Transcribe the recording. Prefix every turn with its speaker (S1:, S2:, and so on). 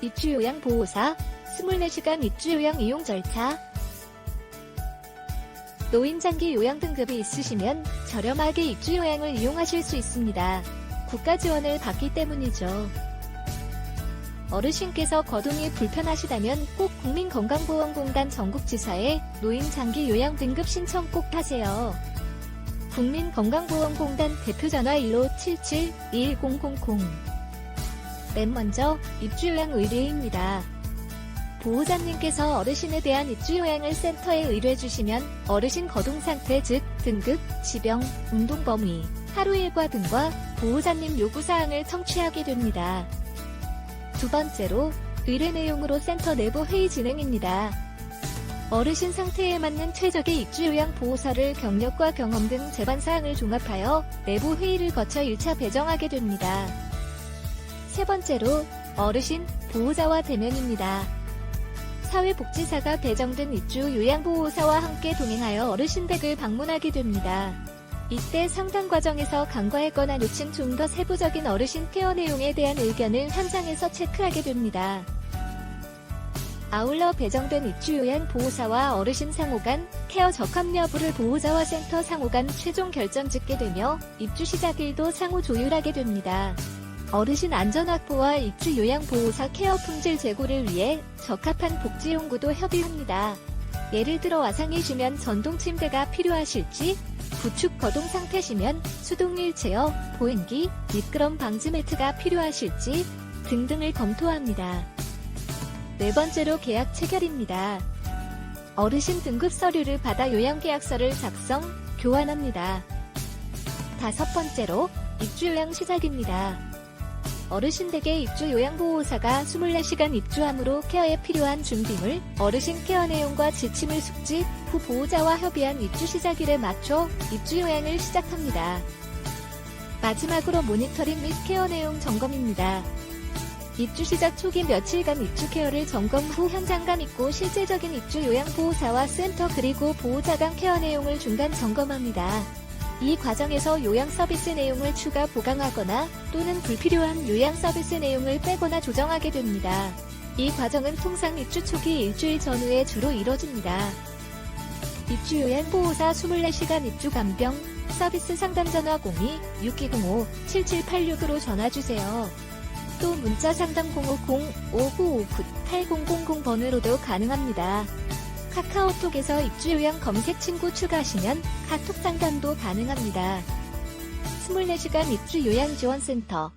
S1: 입주요양 보호사, 24시간 입주요양 이용 절차, 노인 장기 요양 등급이 있으시면 저렴하게 입주요양을 이용하실 수 있습니다. 국가 지원을 받기 때문이죠. 어르신께서 거동이 불편하시다면 꼭 국민건강보험공단 전국지사에 노인장기 요양 등급 신청 꼭 하세요. 국민건강보험공단 대표전화 1577-1000 맨 먼저 입주요양 의뢰입니다. 보호자님께서 어르신에 대한 입주요양을 센터에 의뢰해 주시면 어르신 거동 상태 즉 등급, 지병, 운동 범위, 하루 일과 등과 보호자님 요구 사항을 청취하게 됩니다. 두 번째로 의뢰 내용으로 센터 내부 회의 진행입니다. 어르신 상태에 맞는 최적의 입주요양 보호사를 경력과 경험 등 제반 사항을 종합하여 내부 회의를 거쳐 1차 배정하게 됩니다. 세 번째로 어르신 보호자와 대면입니다. 사회복지사가 배정된 입주 요양보호사와 함께 동행하여 어르신 댁을 방문하게 됩니다. 이때 상담 과정에서 간과했거나 놓친 좀 더 세부적인 어르신 케어 내용에 대한 의견을 현장에서 체크하게 됩니다. 아울러 배정된 입주요양 보호사와 어르신 상호 간 케어 적합 여부를 보호자와 센터 상호 간 최종 결정 짓게 되며 입주 시작일도 상호 조율하게 됩니다. 어르신 안전 확보와 입주 요양 보호사 케어 품질 제고를 위해 적합한 복지 연구도 협의합니다. 예를 들어 와상이시면 전동 침대가 필요하실지, 구축 거동 상태시면 수동 휠체어, 보행기, 미끄럼 방지 매트가 필요하실지 등등을 검토합니다. 네 번째로 계약 체결입니다. 어르신 등급 서류를 받아 요양계약서를 작성, 교환합니다. 다섯 번째로 입주요양 시작입니다. 어르신 댁에 입주 요양보호사가 24시간 입주함으로 케어에 필요한 준비물, 어르신 케어 내용과 지침을 숙지, 후 보호자와 협의한 입주 시작일에 맞춰 입주 요양을 시작합니다. 마지막으로 모니터링 및 케어 내용 점검입니다. 입주 시작 초기 며칠간 입주 케어를 점검 후 현장감 있고 실제적인 입주 요양 보호사와 센터 그리고 보호자 간 케어 내용을 중간 점검합니다. 이 과정에서 요양 서비스 내용을 추가 보강하거나 또는 불필요한 요양 서비스 내용을 빼거나 조정하게 됩니다. 이 과정은 통상 입주 초기 일주일 전후에 주로 이뤄집니다. 입주 요양 보호사 24시간 입주 간병 서비스 상담 전화 02-6205-7786으로 전화 주세요. 또 문자 상담 050-5959-8000번으로도 가능합니다. 카카오톡에서 입주요양 검색 친구 추가하시면 카톡 상담도 가능합니다. 24시간 입주요양지원센터